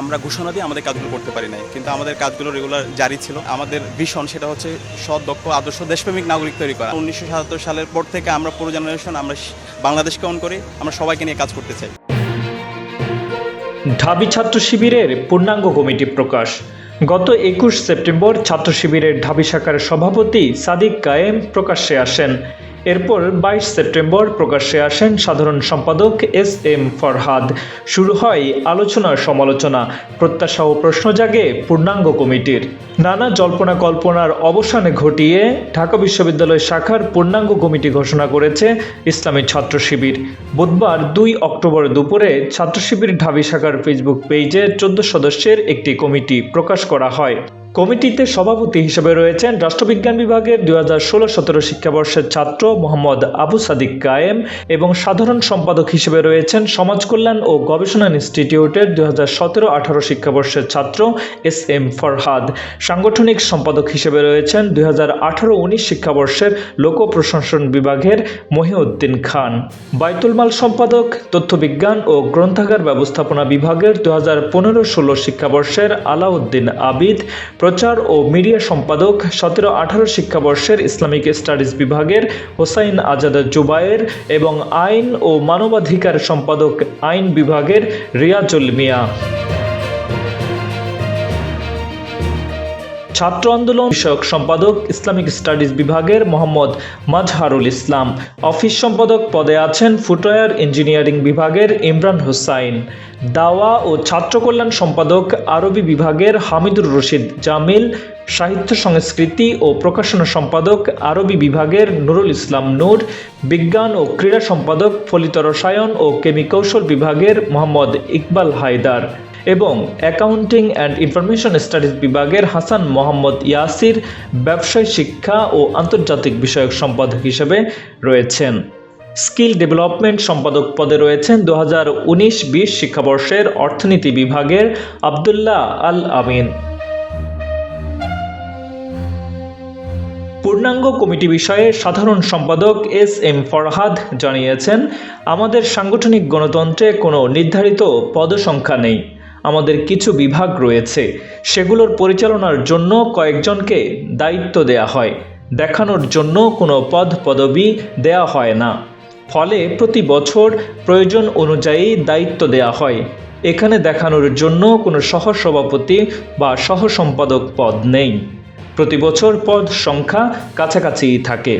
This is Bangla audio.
আমরা ঘোষণা দিয়ে আমাদের কাজগুলো করতে পারি নাই। কিন্তু আমাদের কাজগুলো রেগুলার জারি ছিল। আমাদের ভীষণ সেটা হচ্ছে সৎ দক্ষ আদর্শ, দেশপ্রেমিক নাগরিক তৈরি করা। উনিশশো সাতাত্তর সালের পর থেকে আমরা পুরো জেনারেশন আমরা বাংলাদেশকে অন করি, আমরা সবাইকে নিয়ে কাজ করতে চাই। ঢাবি ছাত্র শিবিরের পূর্ণাঙ্গ কমিটি প্রকাশ। গত একুশ সেপ্টেম্বর ছাত্র শিবিরের ঢাবি শাখার সভাপতি সাদিক কায়েম প্রকাশ্যে আসেন। এরপর বাইশ সেপ্টেম্বর প্রকাশ্যে আসেন সাধারণ সম্পাদক এস এম ফরহাদ। শুরু হয় আলোচনা সমালোচনা, প্রত্যাশা ও প্রশ্ন জাগে পূর্ণাঙ্গ কমিটির। নানা জল্পনা কল্পনার অবসানে ঘটিয়ে ঢাকা বিশ্ববিদ্যালয় শাখার পূর্ণাঙ্গ কমিটি ঘোষণা করেছে ইসলামী ছাত্র শিবির। বুধবার দুই অক্টোবর দুপুরে ছাত্র শিবির ঢাবি শাখার ফেসবুক পেজে চোদ্দ সদস্যের একটি কমিটি প্রকাশ করা হয়। কমিটিতে সভাপতি হিসেবে রয়েছেন রাষ্ট্রবিজ্ঞান বিভাগের দুই হাজার ষোলো, সতেরো শিক্ষাবর্ষের ছাত্র মোহাম্মদ আবু সাদিক কায়েম এবং সাধারণ সম্পাদক হিসেবে রয়েছেন সমাজ কল্যাণ ও গবেষণা ইনস্টিটিউটের দুই হাজার সতেরো, আঠারো শিক্ষাবর্ষের ছাত্র এস এম ফরহাদ। সাংগঠনিক সম্পাদক হিসেবে রয়েছেন দুই হাজার আঠারো, উনিশ শিক্ষাবর্ষের লোক প্রশাসন বিভাগের মহিউদ্দিন খান। বাইতুলমাল সম্পাদক, তথ্যবিজ্ঞান ও গ্রন্থাগার ব্যবস্থাপনা বিভাগের দু হাজার পনেরো, ষোলো শিক্ষাবর্ষের আলাউদ্দিন আবিদ প্রচার ও মিডিয়া সম্পাদক সতেরো আঠারো শিক্ষাবর্ষের ইসলামিক স্টাডিজ বিভাগের হোসাইন আজাদ জুবায়ের এবং আইন ও মানবাধিকার সম্পাদক আইন বিভাগের রিয়াজুল মিয়া। ছাত্র আন্দোলন বিষয়ক সম্পাদক ইসলামিক স্টাডিজ বিভাগের মোহাম্মদ মাজহারুল ইসলাম। অফিস সম্পাদক পদে আছেন ফুটওয়্যার ইঞ্জিনিয়ারিং বিভাগের ইমরান হোসাইন। দাওয়া ও ছাত্র কল্যাণ সম্পাদক আরবি বিভাগের হামিদুর রশিদ জামিল। সাহিত্য সংস্কৃতি ও প্রকাশনা সম্পাদক আরবি বিভাগের নুরুল ইসলাম নূর। বিজ্ঞান ও ক্রীড়া সম্পাদক ফলিত রসায়ন ও কেমিকৌশল বিভাগের মোহাম্মদ ইকবাল হায়দার। এবং অ্যাকাউন্টিং অ্যান্ড ইনফরমেশন স্টাডিজ বিভাগের হাসান মোহাম্মদ ইয়াসির ব্যবসায় শিক্ষা ও আন্তর্জাতিক বিষয়ক সম্পাদক হিসেবে রয়েছেন। স্কিল ডেভেলপমেন্ট সম্পাদক পদে রয়েছেন দু হাজার উনিশ বিশ শিক্ষাবর্ষের অর্থনীতি বিভাগের আবদুল্লাহ আল আমিন। পূর্ণাঙ্গ কমিটি বিষয়ে সাধারণ সম্পাদক এস এম ফরহাদ জানিয়েছেন, আমাদের সাংগঠনিক গণতন্ত্রে কোনো নির্ধারিত পদসংখ্যা নেই। আমাদের কিছু বিভাগ রয়েছে। সেগুলোর পরিচালনার জন্য কয়েকজনকে দায়িত্ব দেয়া হয়। দেখানোর জন্য কোনো পদ পদবি দেয়া হয় না। ফলে প্রতি বছর প্রয়োজন অনুযায়ী দায়িত্ব দেয়া হয়। এখানে দেখানোর জন্য কোনো সহসভাপতি বা সহসম্পাদক পদ নেই। প্রতি বছর পদ সংখ্যা কাছাকাছি থাকে।